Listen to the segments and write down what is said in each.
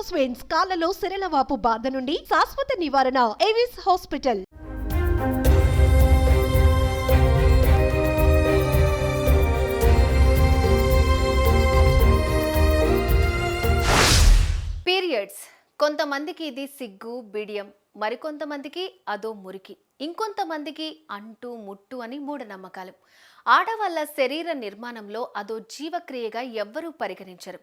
Varicose veins కాళ్ళలో సిరలవాపు బాధ నుండి శాశ్వత నివారణ ఏవిస్ హాస్పిటల్ పీరియడ్స్ కొంతమందికి ఇది సిగ్గు బిడియం మరికొంతమందికి అదో మురికి. ఇంకొంతమందికి అంటు ముట్టు అని మూఢనమ్మకాలు. ఆడవాళ్ళ శరీర నిర్మాణంలో అదో జీవక్రియగా ఎవ్వరూ పరిగణించరు.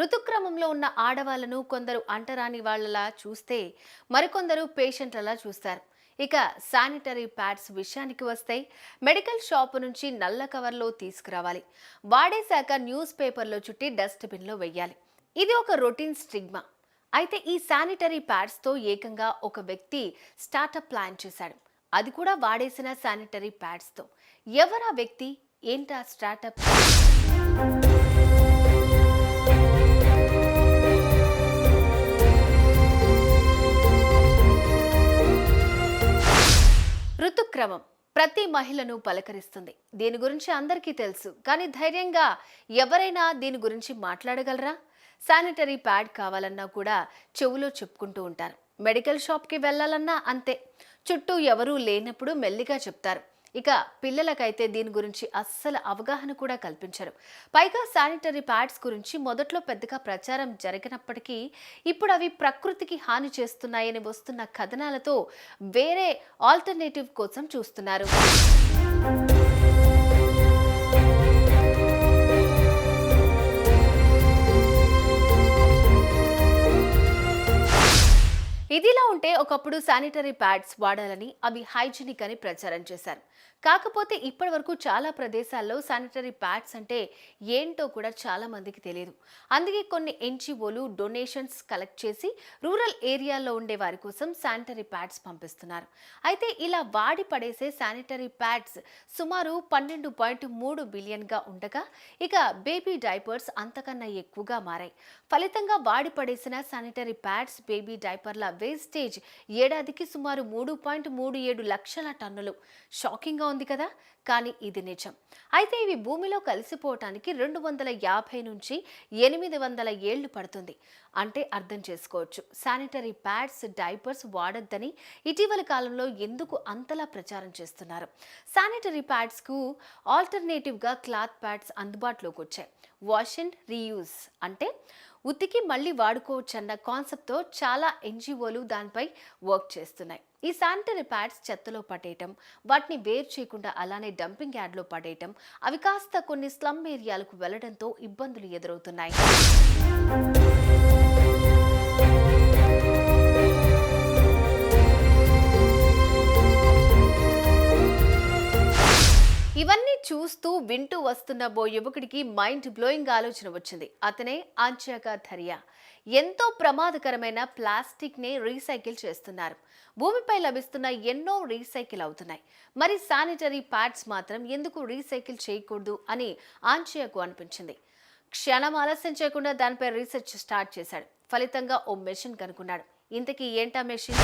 ఋతుక్రమంలో ఉన్న ఆడవాళ్ళను కొందరు అంటరాని వాళ్ళలా చూస్తే మరికొందరు పేషెంట్లలా చూస్తారు. ఇక శానిటరీ ప్యాడ్స్ విషయానికి వస్తే మెడికల్ షాప్ నుంచి నల్ల కవర్లో తీసుకురావాలి. వాడేశాక న్యూస్ పేపర్లో చుట్టి డస్ట్బిన్లో వెయ్యాలి. ఇది ఒక రొటీన్ స్టిగ్మా. అయితే ఈ శానిటరీ ప్యాడ్స్తో ఏకంగా ఒక వ్యక్తి స్టార్టప్ ప్లాన్ చేశాడు. అది కూడా వాడేసిన శానిటరీ ప్యాడ్స్తో. ఎవరా వ్యక్తి? ఏంటా స్టార్టప్ క్రమం ప్రతి మహిళను పలకరిస్తుంది. దీని గురించి అందరికీ తెలుసు. కానీ ధైర్యంగా ఎవరైనా దీని గురించి మాట్లాడగలరా? శానిటరీ ప్యాడ్ కావాలన్నా కూడా చెవులో చెప్పుకుంటూ ఉంటారు. మెడికల్ షాప్కి వెళ్ళాలన్నా అంతే. చుట్టూ ఎవరూ లేనప్పుడు మెల్లిగా చెప్తారు. ఇక పిల్లలకైతే దీని గురించి అస్సలు అవగాహన కూడా కల్పించరు. పైగా శానిటరీ ప్యాడ్స్ గురించి మొదట్లో పెద్దగా ప్రచారం జరిగినప్పటికీ ఇప్పుడు అవి ప్రకృతికి హాని చేస్తున్నాయని వస్తున్న కథనాలతో వేరే ఆల్టర్నేటివ్ కోసం చూస్తున్నారు. ఇదిలా ఉంటే ఒకప్పుడు శానిటరీ ప్యాడ్స్ వాడాలని అవి హైజీనిక్ అని ప్రచారం చేశారు. కాకపోతే ఇప్పటి వరకు చాలా ప్రదేశాల్లో శానిటరీ ప్యాడ్స్ అంటే ఏంటో కూడా చాలా మందికి తెలియదు అందుకే కొన్ని ఎన్జిఓలు డొనేషన్స్ కలెక్ట్ చేసి రూరల్ ఏరియాల్లో ఉండే వారి కోసం శానిటరీ ప్యాడ్స్ పంపిస్తున్నారు. అయితే ఇలా వాడి పడేసే శానిటరీ ప్యాడ్స్ సుమారు పన్నెండు పాయింట్ మూడు బిలియన్గా ఉండగా ఇక బేబీ డైపర్స్ అంతకన్నా ఎక్కువగా మారాయి. ఫలితంగా వాడి పడేసిన శానిటరీ ప్యాడ్స్ బేబీ డైపర్ల వేస్టేజ్ ఏడాదికి సుమారు మూడు పాయింట్ మూడు ఏడు లక్షల టన్నులు. షాకింగ్గా ఉంది కదా? కానీ ఇది నిజం. అయితే ఇవి భూమిలో కలిసిపోవటానికి రెండు వందల యాభై నుంచి ఎనిమిది వందల ఏళ్ళు పడుతుంది. అంటే అర్థం చేసుకోవచ్చు. శానిటరీ ప్యాడ్స్ డైపర్స్ వాడొద్దని ఇటీవల కాలంలో ఎందుకు అంతలా ప్రచారం చేస్తున్నారు? శానిటరీ ప్యాడ్స్కు ఆల్టర్నేటివ్గా క్లాత్ ప్యాడ్స్ అందుబాటులోకి వచ్చాయి. వాష్ అండ్ రీయూజ్ అంటే ఉతికి మళ్ళీ వాడుకోవచ్చన్న కాన్సెప్ట్తో చాలా ఎన్జిఓలు దానిపై వర్క్ చేస్తున్నాయి. ఈ శానిటరీ ప్యాడ్స్ చెత్తలో పడేయటం వాటిని వేరు చేయకుండా అలానే డంపింగ్ యార్డ్లో పడేయటం అవి కాస్త కొన్ని స్లమ్ ఏరియాలకు వెళ్ళడంతో ఇబ్బందులు ఎదురవుతున్నాయి. ఇవన్నీ చూస్తూ వింటూ వస్తున్న ఓ యువకుడికి మైండ్ బ్లోయింగ్ ఆలోచన వచ్చింది. అతనే ఆంచక ధరియా. ఎంతో ప్రమాదకరమైన ప్లాస్టిక్ని రీసైకిల్ చేస్తున్నారు. భూమిపై లభిస్తున్న ఎన్నో రీసైకిల్ అవుతున్నాయి. మరి శానిటరీ ప్యాడ్స్ మాత్రం ఎందుకు రీసైకిల్ చేయకూడదు అని ఆంచయకు అనిపించింది. క్షణం ఆలస్యం చేయకుండా దానిపై రీసెర్చ్ స్టార్ట్ చేశాడు. ఫలితంగా ఓ మెషిన్ కనుక్కున్నాడు. ఇంతకీ ఏంటా machine?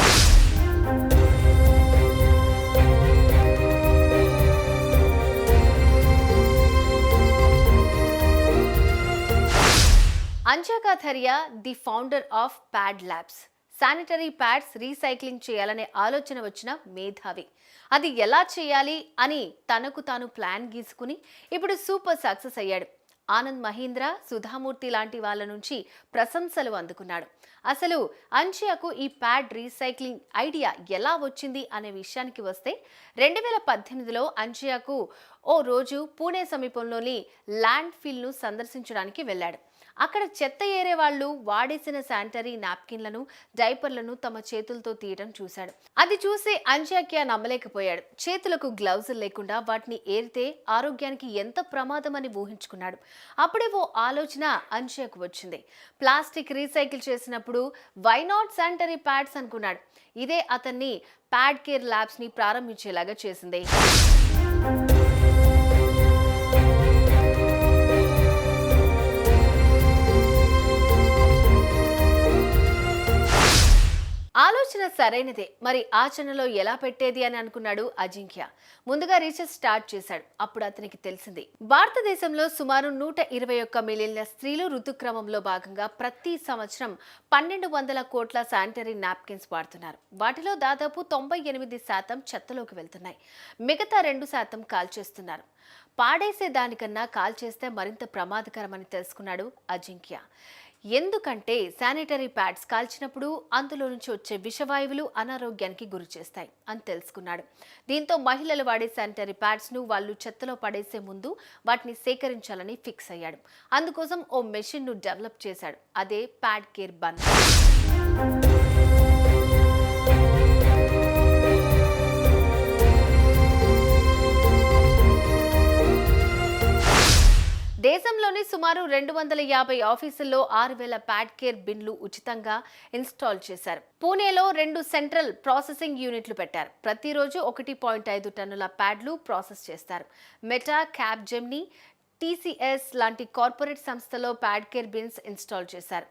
అంజాకాథరియా the founder of pad labs. Sanitary pads recycling చేయాలనే ఆలోచన వచ్చిన మేధావి. అది ఎలా చేయాలి అని తనకు తాను ప్లాన్ గీసుకుని ఇప్పుడు సూపర్ సక్సెస్ అయ్యాడు. ఆనంద్ మహీంద్ర సుధామూర్తి లాంటి వాళ్ళ నుంచి ప్రశంసలు అందుకున్నాడు. అసలు అంచియాకు ఈ ప్యాడ్ రీసైక్లింగ్ ఐడియా ఎలా వచ్చింది అనే విషయానికి వస్తే రెండు వేల పద్దెనిమిదిలో అంచియాకు ఓ రోజు పూణే సమీపంలోని ల్యాండ్ ఫిల్ను సందర్శించడానికి వెళ్ళాడు. అక్కడ చెత్త ఏరే వాళ్ళు వాడేసిన శానిటరీ నాప్కిన్లను డైపర్లను తమ చేతులతో తీయడం చూశాడు. అది చూసి అంజాక్య నమ్మలేకపోయాడు. చేతులకు గ్లౌజ్ లేకుండా వాటిని ఏరితే ఆరోగ్యానికి ఎంత ప్రమాదం అని ఊహించుకున్నాడు. అప్పుడే ఓ ఆలోచన అంజయ్యకు వచ్చింది. ప్లాస్టిక్ రీసైకిల్ చేసినప్పుడు వై నాట్ శానిటరీ ప్యాడ్స్? అనుకున్నాడు. ఇదే అతన్ని ప్యాడ్ కేర్ ల్యాబ్స్ని ప్రారంభించేలాగా చేసింది. ఆలోచన సరైనదే. మరి ఆచరణలో ఎలా పెట్టేది అని అనుకున్నాడు అజింక్య. ముందుగా రీసెర్చ్ స్టార్ట్ చేశాడు. అప్పుడు అతనికి తెలిసింది. భారతదేశంలో సుమారు నూట ఇరవై ఒక్క మిలియన్ల స్త్రీలు ఋతుక్రమంలో భాగంగా ప్రతి సంవత్సరం పన్నెండు వందల కోట్ల శానిటరీ నాప్కిన్స్ వాడుతున్నారు. వాటిలో దాదాపు తొంభై ఎనిమిది శాతం చెత్తలోకి వెళ్తున్నాయి. మిగతా రెండు శాతం కాల్చేస్తున్నారు. పాడేసే దానికన్నా కాల్చేస్తే మరింత ప్రమాదకరమని తెలుసుకున్నాడు అజింక్య. ఎందుకంటే శానిటరీ ప్యాడ్స్ కాల్చినప్పుడు అందులో నుంచి వచ్చే విషవాయువులు అనారోగ్యానికి గురి చేస్తాయి అని తెలుసుకున్నాడు. దీంతో మహిళలు వాడే శానిటరీ ప్యాడ్స్ను వాళ్ళు చెత్తలో పడేసే ముందు వాటిని సేకరించాలని ఫిక్స్ అయ్యాడు. అందుకోసం ఓ మెషిన్ను డెవలప్ చేశాడు. అదే ప్యాడ్ కేర్ బన్ దేశంలోని సుమారు రెండు వందల యాభై ఆఫీసుల్లో ఆరు వేల ప్యాడ్ కేర్ బిన్లు ఉచితంగా ఇన్స్టాల్ చేశారు. పూణేలో రెండు సెంట్రల్ ప్రాసెసింగ్ యూనిట్లు పెట్టారు. ప్రతిరోజు ఒకటి పాయింట్ ఐదు టన్నుల ప్యాడ్లు ప్రాసెస్ చేస్తారు. మెటా క్యాబ్ జెమ్ని టీసీఎస్ లాంటి కార్పొరేట్ సంస్థలో ప్యాడ్ కేర్ బిన్స్ ఇన్స్టాల్ చేశారు.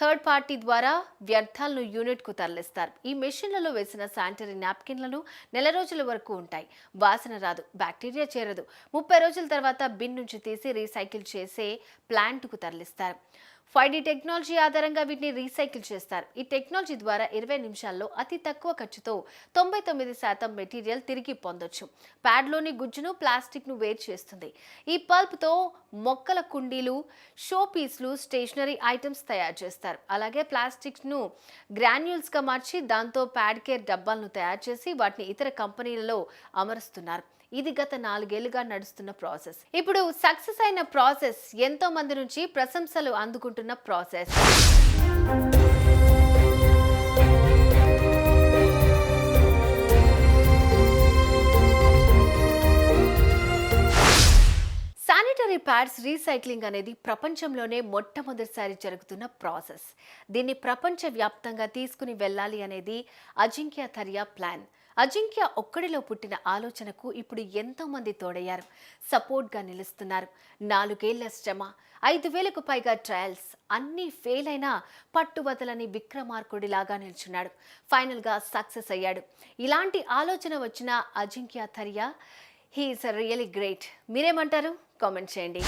థర్డ్ పార్టీ ద్వారా వ్యర్థాలను యూనిట్కు తరలిస్తారు. ఈ మెషిన్లలో వేసిన శానిటరీ నాప్కిన్లను నెల రోజుల వరకు ఉంటాయి. వాసన రాదు బ్యాక్టీరియా చేరదు. ముప్పై రోజుల తర్వాత బిన్ నుంచి తీసి రీసైకిల్ చేసే ప్లాంట్కు తరలిస్తారు. ఫైవ్ డి టెక్నాలజీ ఆధారంగా వీటిని రీసైకిల్ చేస్తారు. ఈ టెక్నాలజీ ద్వారా ఇరవై నిమిషాల్లో అతి తక్కువ ఖర్చుతో తొంభై తొమ్మిది శాతం మెటీరియల్ తిరిగి పొందొచ్చు. ప్యాడ్లోని గుజ్జును ప్లాస్టిక్ను వేరు చేస్తుంది. ఈ పల్ప్తో మొక్కల కుండీలు షో పీస్లు స్టేషనరీ ఐటమ్స్ తయారు చేస్తారు. అలాగే ప్లాస్టిక్ను గ్రాన్యూల్స్గా మార్చి దాంతో ప్యాడ్ కేర్ డబ్బాలను తయారు చేసి వాటిని ఇతర కంపెనీలలో అమరుస్తున్నారు. ఇది గత నాలుగేళ్ళుగా నడుస్తున్న ప్రాసెస్. ఇప్పుడు సక్సెస్ అయిన ప్రాసెస్ ఎంతో మంది నుంచి ప్రశంసలు అందుకుంటున్న ప్రాసెస్. శానిటరీ ప్యాడ్స్ రీసైక్లింగ్ అనేది ప్రపంచంలోనే మొట్టమొదటిసారి జరుగుతున్న ప్రాసెస్. దీన్ని ప్రపంచవ్యాప్తంగా తీసుకుని వెళ్ళాలి అనేది అజింక్య థరియా ప్లాన్. అజింక్య ఒక్కడిలో పుట్టిన ఆలోచనకు ఇప్పుడు ఎంతోమంది తోడయ్యారు. సపోర్ట్గా నిలుస్తున్నారు. నాలుగేళ్ళ శ్రమ ఐదు వేలకు పైగా ట్రయల్స్ అన్నీ ఫెయిల్ అయినా పట్టువదలని విక్రమార్కుడిలాగా నిల్చున్నాడు. ఫైనల్గా సక్సెస్ అయ్యాడు. ఇలాంటి ఆలోచన వచ్చిన Ajinkya Dhariya he's really great. మీరేమంటారు? కామెంట్ చేయండి.